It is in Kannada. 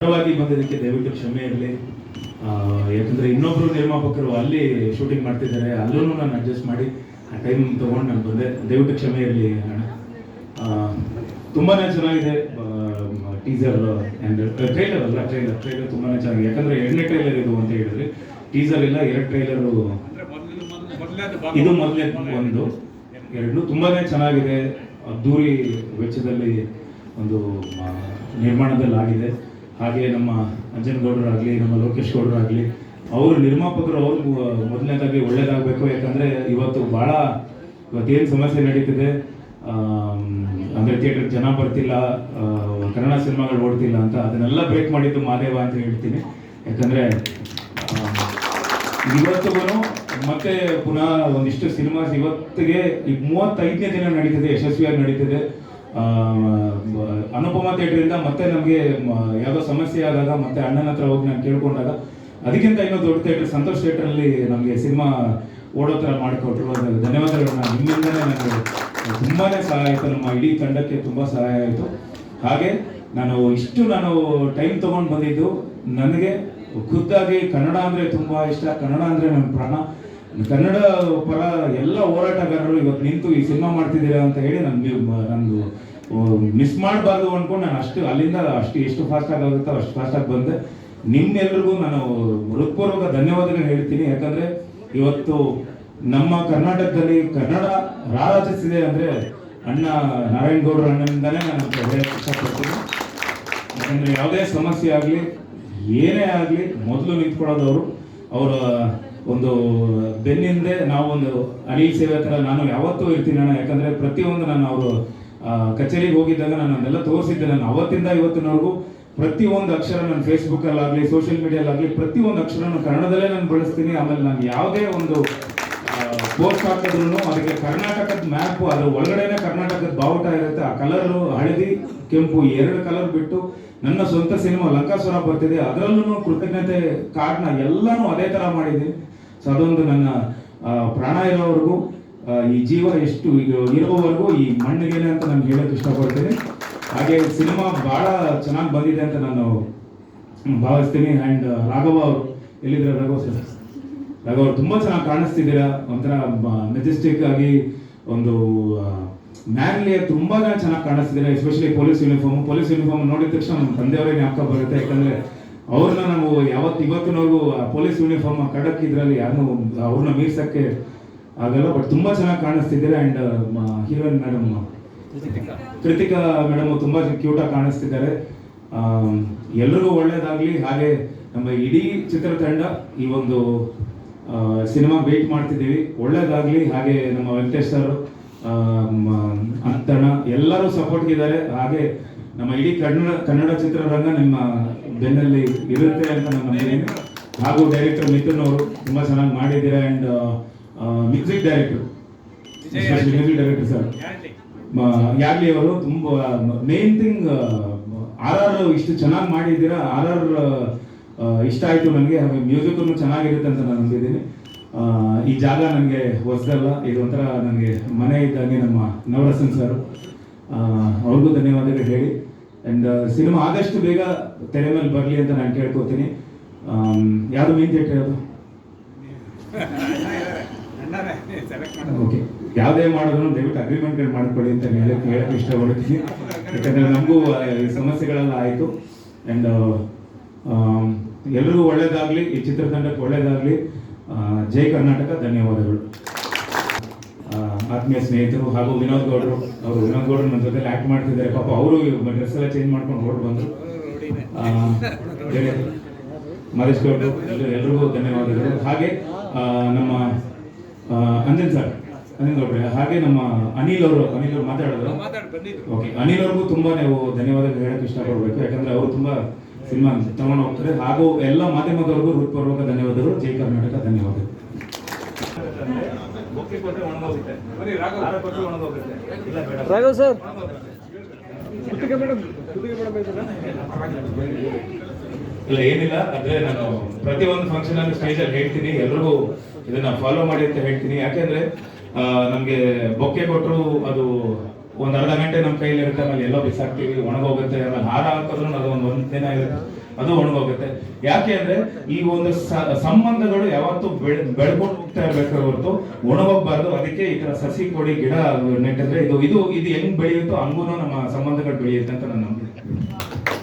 ತಡವಾಗಿ ಬಂದಿದ್ದಕ್ಕೆ ದಯವಿಟ್ಟು ಕ್ಷಮೆ ಇರಲಿ. ಯಾಕಂದ್ರೆ ಇನ್ನೊಬ್ರು ನಿರ್ಮಾಪಕರು ಅಲ್ಲಿ ಶೂಟಿಂಗ್ ಮಾಡ್ತಿದ್ದಾರೆ ಅಲ್ಲೂ ನಾನು ಅಡ್ಜಸ್ಟ್ ಮಾಡಿ ಆ ಟೈಮ್ ತಗೊಂಡು ನಾನು ಬಂದೆ. ದಯವಿಟ್ಟು ಕ್ಷಮೆ ಇರಲಿ ಅಣ್ಣ. ತುಂಬಾನೇ ಚೆನ್ನಾಗಿದೆ ಟೀಸರ್ ಆ್ಯಂಡ್ ಟ್ರೈಲರ್ ಅಲ್ಲ ಟ್ರೈಲರ್ ಟ್ರೈಲರ್ ತುಂಬಾನೇ ಚೆನ್ನಾಗಿದೆ. ಯಾಕಂದ್ರೆ ಎರಡನೇ ಟ್ರೈಲರ್ ಇದು ಅಂತ ಹೇಳಿದ್ರೆ ಟೀಸರ್ ಇಲ್ಲ, ಎರಡು ಟ್ರೈಲರು ಇದು ಮೊದಲೇ ಒಂದು. ಎರಡು ತುಂಬಾನೇ ಚೆನ್ನಾಗಿದೆ. ಅದ್ದೂರಿ ವೆಚ್ಚದಲ್ಲಿ ಒಂದು ನಿರ್ಮಾಣದಲ್ಲಿ ಆಗಿದೆ ಹಾಗೆ ನಮ್ಮ ಅಂಜನ್ ಆಗಲಿ ನಮ್ಮ ಲೋಕೇಶ್ ಗೌಡರಾಗಲಿ, ಅವರು ನಿರ್ಮಾಪಕರು ಅವ್ರು ಮೊದಲನೇದಾಗಿ ಒಳ್ಳೇದಾಗಬೇಕು. ಯಾಕಂದರೆ ಇವತ್ತು ಭಾಳ ಇವತ್ತೇನು ಸಮಸ್ಯೆ ನಡೀತಿದೆ ಅಂದರೆ ಥಿಯೇಟ್ರಿಗೆ ಥಿಯೇಟರ್ ಜನ ಬರ್ತಿಲ್ಲ ಕನ್ನಡ ಸಿನಿಮಾಗಳು ಓಡ್ತಿಲ್ಲ ಅಂತ ಅದನ್ನೆಲ್ಲ ಬ್ರೇಕ್ ಮಾಡಿದ್ದು ಮಾದೇವ ಅಂತ ಹೇಳ್ತೀನಿ. ಯಾಕಂದರೆ ಇವತ್ತಿಗೂ ಮತ್ತೆ ಪುನಃ ಒಂದಿಷ್ಟು ಸಿನಿಮಾಸ್ ಇವತ್ತಿಗೆ ಈಗ ಮೂವತ್ತೈದನೇ ದಿನ ನಡೀತಿದೆ, ಯಶಸ್ವಿಯಾಗಿ ನಡೀತಿದೆ. ಅನುಪಮ ಥಿಯೇಟ್ರಿಂದ ಮತ್ತೆ ನಮಗೆ ಯಾವುದೋ ಸಮಸ್ಯೆ ಆದಾಗ ಮತ್ತೆ ಅಣ್ಣನ ಹತ್ರ ಹೋಗಿ ನಾನು ಕೇಳ್ಕೊಂಡಾಗ ಅದಕ್ಕಿಂತ ಇನ್ನೂ ದೊಡ್ಡ ಥಿಯೇಟರ್, ಸಂತೋಷ್ ಥಿಯೇಟ್ರಲ್ಲಿ ನಮಗೆ ಸಿನಿಮಾ ಓಡೋ ಥರ ಮಾಡಿಕೊಟ್ರು. ಧನ್ಯವಾದಗಳು. ನಿಮ್ಮಿಂದಲೇ ನನಗೆ ತುಂಬಾ ಸಹಾಯ ಆಯಿತು. ನಮ್ಮ ಇಡೀ ತಂಡಕ್ಕೆ ತುಂಬಾ ಸಹಾಯ ಆಯಿತು. ಹಾಗೆ ನಾನು ಇಷ್ಟು ನಾನು ಟೈಮ್ ತಗೊಂಡು ಬಂದಿದ್ದು, ನನಗೆ ಖುದ್ದಾಗಿ ಕನ್ನಡ ಅಂದ್ರೆ ತುಂಬಾ ಇಷ್ಟ. ಕನ್ನಡ ಅಂದ್ರೆ ನನ್ನ ಪ್ರಾಣ. ಕನ್ನಡ ಪರ ಎಲ್ಲ ಹೋರಾಟಗಾರರು ಇವತ್ತು ನಿಂತು ಈ ಸಿನಿಮಾ ಮಾಡ್ತಿದ್ದೀರಾ ಅಂತ ಹೇಳಿ ನನ್ಗೆ ನಂದು ಮಿಸ್ ಮಾಡಬಾರ್ದು ಅನ್ಕೊಂಡು ನಾನು ಅಷ್ಟು ಅಲ್ಲಿಂದ ಅಷ್ಟು ಎಷ್ಟು ಫಾಸ್ಟ್ ಆಗಿ ಆಗುತ್ತೋ ಅಷ್ಟು ಫಾಸ್ಟ್ ಆಗಿ ಬಂದೆ. ನಿಮ್ಮೆಲ್ರಿಗೂ ನಾನು ಹೃತ್ಪೂರ್ವಕ ಧನ್ಯವಾದಗಳು ಹೇಳ್ತೀನಿ. ಯಾಕಂದ್ರೆ ಇವತ್ತು ನಮ್ಮ ಕರ್ನಾಟಕದಲ್ಲಿ ಕನ್ನಡ ರಾರಾಜಿಸಿದೆ ಅಂದ್ರೆ ಅಣ್ಣ ನಾರಾಯಣ ಗೌಡ್ರ ಅಣ್ಣನಿಂದಾನೇ ನಾನು ಇಷ್ಟಪಡ್ತೀನಿ. ಯಾಕಂದ್ರೆ ಯಾವುದೇ ಸಮಸ್ಯೆ ಆಗಲಿ, ಏನೇ ಆಗಲಿ ಮೊದಲು ನಿಂತ್ಕೊಳ್ಳೋದವರು ಅವರ ಒಂದು, ಬೆನ್ನಿಂದೆ ನಾವು ಒಂದು ಅನಿಲ್ ಸೇವೆ ಥರ ನಾನು ಯಾವತ್ತೂ ಇರ್ತೀನಿ ಅಣ್ಣ. ಯಾಕಂದರೆ ಪ್ರತಿಯೊಂದು ನಾನು ಅವರು ಕಚೇರಿಗೆ ಹೋಗಿದ್ದಾಗ ನಾನು ಅದನ್ನೆಲ್ಲ ತೋರಿಸಿದ್ದೆ. ನಾನು ಅವತ್ತಿಂದ ಇವತ್ತಿನವರೆಗೂ ಪ್ರತಿಯೊಂದು ಅಕ್ಷರ ನಾನು ಫೇಸ್ಬುಕ್ ಅಲ್ಲಾಗ್ಲಿ ಸೋಷಿಯಲ್ ಮೀಡಿಯಾಲಾಗಲಿ ಪ್ರತಿಯೊಂದು ಅಕ್ಷರನ ಕನ್ನಡದಲ್ಲೇ ನಾನು ಬಳಸ್ತೀನಿ. ಆಮೇಲೆ ನಾನು ಯಾವುದೇ ಒಂದು ಪೋಸ್ಟ್ ಹಾಕಿದ್ರು ಅದಕ್ಕೆ ಕರ್ನಾಟಕದ ಮ್ಯಾಪ್, ಅದ್ರ ಒಳಗಡೆನೆ ಕರ್ನಾಟಕದ ಬಾವುಟ ಇರುತ್ತೆ. ಆ ಕಲರ್ ಹಳದಿ, ಕೆಂಪು ಎರಡು ಕಲರ್ ಬಿಟ್ಟು ನನ್ನ ಸ್ವಂತ ಸಿನಿಮಾ ಲಂಕಾಸುರ ಬರ್ತಿದೆ. ಅದರಲ್ಲೂ ಕೃತಜ್ಞತೆ ಕಾರಣ ಎಲ್ಲಾನು ಅದೇ ತರ ಮಾಡಿದ್ದೀನಿ. ಸೊ ಅದೊಂದು ನನ್ನ ಪ್ರಾಣ ಇರೋವರೆಗೂ ಈ ಜೀವ ಎಷ್ಟು ಇರೋವರೆಗೂ ಈ ಮಣ್ಣಿಗೆ ಅಂತ ನಾನು ಹೇಳೋಕೆ ಇಷ್ಟಪಡ್ತೀನಿ. ಹಾಗೆ ಸಿನಿಮಾ ಬಹಳ ಚೆನ್ನಾಗಿ ಬಂದಿದೆ ಅಂತ ನಾನು ಭಾವಿಸ್ತೀನಿ. ಅಂಡ್ ರಾಘವ ಅವರು ಎಲ್ಲಿದ್ರೆ ರಾಘವ ಸರ್? ರಾಘವ ಅವ್ರು ತುಂಬಾ ಚೆನ್ನಾಗಿ ಕಾಣಿಸ್ತಿದ್ದೀರಾ. ಒಂಥರ ಮೆಜೆಸ್ಟಿಕ್ ಆಗಿ ಒಂದು ಮ್ಯಾನ್ಲಿ ತುಂಬಾ ಚೆನ್ನಾಗಿ ಕಾಣಿಸ್ತಿದ್ದೀರಾ. Especially police uniform. Police uniform ನೋಡಿದ ತಕ್ಷಣ ನಮ್ಮ ತಂದೆಯವರೇ ಜ್ಞಾಪಕ ಬರುತ್ತೆ. ಯಾಕಂದ್ರೆ ಅವ್ರನ್ನ ನಾವು ಯಾವತ್ತು ಇವತ್ತಿನವರೆಗೂ ಪೊಲೀಸ್ ಯೂನಿಫಾರ್ಮ್ ಕಡಕ್ ಇದ್ರಲ್ಲಿ ಯಾರನ್ನೂ ಅವ್ರನ್ನ ಮೀರ್ಸಕ್ಕೆ ಆಗಲ್ಲ ಬಟ್ ತುಂಬಾ ಚೆನ್ನಾಗಿ ಕಾಣಿಸ್ತಿದ್ದಾರೆ and heroine madam Kritika. Madam ತುಂಬಾ ಕ್ಯೂಟ್ ಆಗಿ ಕಾಣಿಸ್ತಿದ್ದಾರೆ. ಎಲ್ಲರೂ ಎಲ್ರಿಗೂ ಒಳ್ಳೇದಾಗ್ಲಿ ಹಾಗೆ ನಮ್ಮ ಇಡೀ ಚಿತ್ರತಂಡ ಈ ಒಂದು ಸಿನಿಮಾ ವೇಟ್ ಮಾಡ್ತಿದ್ದೀವಿ. ಒಳ್ಳೇದಾಗ್ಲಿ ಹಾಗೆ ನಮ್ಮ ವೆಂಕಟೇಶ್ ಸರ್ ಅಂತಣ ಎಲ್ಲರೂ ಸಪೋರ್ಟ್ ಇದ್ದಾರೆ. ಹಾಗೆ ನಮ್ಮ ಇಡೀ ಕನ್ನಡ ಕನ್ನಡ ಚಿತ್ರರಂಗ ನಿಮ್ಮ ಬೆನ್ನಲ್ಲಿ ಇರುತ್ತೆ ಅಂತ ನಾನು ನಂಬಿದ್ದೀನಿ ಹಾಗೂ ಡೈರೆಕ್ಟರ್ ಮಿಥುನ್ ಅವರು ತುಂಬಾ ಚೆನ್ನಾಗಿ ಮಾಡಿದ್ದೀರಾ and music director music director sir ಯಾರ್ಲಿ ಅವರು ತುಂಬಾ ಮೇನ್ ಥಿಂಗ್ ಆರ್ ಆರ್ ಇಷ್ಟು ಚೆನ್ನಾಗಿ ಮಾಡಿದ್ದೀರಾ? ಆರ್ ಆರ್ ಇಷ್ಟ ಆಯ್ತು ನನಗೆ. ಹಾಗೆ ಮ್ಯೂಸಿಕ್ ಚೆನ್ನಾಗಿರುತ್ತೆ ಅಂತ ನಾನು ನಂಬಿದ್ದೀನಿ ಈ ಜಾಗ ನನಗೆ ಹೊಸದಲ್ಲ. ಇದು ಒಂಥರ ನನಗೆ ಮನೆ ಇದ್ದಾಗೆ ನಮ್ಮ ನವರಸನ್ ಸರ್ ಅವ್ರಿಗೂ ಧನ್ಯವಾದಗಳು ಹೇಳಿ. ಅಂಡ್ ಸಿನಿಮಾ ಆದಷ್ಟು ಬೇಗ ತೆರೆ ಮೇಲೆ ಬರಲಿ ಅಂತ ನಾನು ಕೇಳ್ಕೊತೀನಿ. ಯಾರು ಮೇನ್ ಥಿಯೇಟರ್ ಯಾವುದು ಓಕೆ ಯಾವುದೇ ಮಾಡಿದ್ರು ದಯವಿಟ್ಟು ಅಗ್ರಿಮೆಂಟ್ಗಳು ಮಾಡ್ಕೊಳ್ಳಿ ಅಂತ ಹೇಳಕ್ಕೆ ಹೇಳಕ್ಕೆ ಇಷ್ಟಪಡ್ತೀನಿ. ಯಾಕಂದ್ರೆ ನಮಗೂ ಸಮಸ್ಯೆಗಳೆಲ್ಲ ಆಯಿತು. ಆ್ಯಂಡ್ ಎಲ್ಲರೂ ಒಳ್ಳೇದಾಗ್ಲಿ, ಈ ಚಿತ್ರತಂಡಕ್ಕೆ ಒಳ್ಳೇದಾಗ್ಲಿ. ಜೈ ಕರ್ನಾಟಕ, ಧನ್ಯವಾದಗಳು. ಆತ್ಮೀಯ ಸ್ನೇಹಿತರು ಹಾಗೂ ವಿನೋದ್ ಗೌಡರು, ಅವರು ವಿನೋದ್ ಗೌಡರು ನನ್ನ ಜೊತೆ ಆಕ್ಟ್ ಮಾಡ್ತಿದ್ದಾರೆ. ಪಾಪ ಅವರು ಡ್ರೆಸ್ ಎಲ್ಲ ಚೇಂಜ್ ಮಾಡ್ಕೊಂಡು ಹೊರಟು ಬಂದರು. ಮಹೇಶ್ ಗೌಡರು ಎಲ್ರಿಗೂ ಧನ್ಯವಾದಗಳು. ಹಾಗೆ ನಮ್ಮ ಅಂಜನ್ ಸರ್ ಅಂಜನ್ ಗೌಡ್ರೆ, ಹಾಗೆ ನಮ್ಮ ಅನಿಲ್ ಅವರು ಅನಿಲ್ ಅವರು ಮಾತಾಡಿದ್ರು. ಓಕೆ ಅನಿಲ್ ಅವ್ರಿಗೂ ತುಂಬಾ ನೀವು ಧನ್ಯವಾದ ಹೇಳಕ್ಕೆ ಇಷ್ಟಪಡಬೇಕು. ಯಾಕಂದ್ರೆ ಅವರು ತುಂಬಾ ಸಿನಿಮಾ ತಗೊಂಡು ಹೋಗ್ತಾರೆ. ಹಾಗೂ ಎಲ್ಲ ಮಾಧ್ಯಮದವರೆಗೂ ಹೃತ್ಪೂರ್ವಕ ಧನ್ಯವಾದಗಳು. ಜೈ ಕರ್ನಾಟಕ, ಧನ್ಯವಾದಗಳು. ರಾಘವ್ ಸರ್. ಇಲ್ಲ ಏನಿಲ್ಲ. ಅಂದ್ರೆ ನಾನು ಪ್ರತಿಯೊಂದು ಫಂಕ್ಷನ್ ಅಲ್ಲಿ ಸ್ಟೇಜ್ ಅಲ್ಲಿ ಹೇಳ್ತೀನಿ. ಎಲ್ರಿಗೂ ಇದನ್ನ ಫಾಲೋ ಮಾಡಿ ಅಂತ ಹೇಳ್ತೀನಿ. ಯಾಕೆಂದ್ರೆ ನಮ್ಗೆ ಬೊಕ್ಕೆ ಕೊಟ್ಟರು ಅದು ಒಂದ್ ಅರ್ಧ ಗಂಟೆ ನಮ್ಮ ಕೈಲಿ ಇರುತ್ತೆ. ಆಮೇಲೆ ಎಲ್ಲೋ ಬಿಸಾಕ್ತಿವಿ ಒಣಗೋಗುತ್ತೆ. ಆಮೇಲೆ ಹಾರ ಹಾಕಿದ್ರು ಅದು ಒಂದ್ ಒಂದ್ ದಿನ ಇರುತ್ತೆ. ಅದು ಒಣಗೋಗುತ್ತೆ. ಯಾಕೆ ಅಂದ್ರೆ ಈ ಒಂದು ಸಂಬಂಧಗಳು ಯಾವತ್ತೂ ಬೆಳೆ, ಬೆಳ್ಕೊಂಡು ಹೋಗ್ತಾ ಇರ್ಬೇಕು ಹೊರತು ಒಣಗೋಗ್ಬಾರ್ದು. ಅದಕ್ಕೆ ಈ ತರ ಸಸಿ ಕೊಡಿ, ಗಿಡ ನೆಟ್ಟಿದ್ರೆ ಇದು ಇದು ಇದು ಹೆಂಗ್ ಬೆಳೆಯುತ್ತೋ ಹಂಗೂ ನಮ್ಮ ಸಂಬಂಧಗಳು ಬೆಳೆಯುತ್ತೆ ಅಂತ ನಾನು ನಂಬಿದ್ದೀನಿ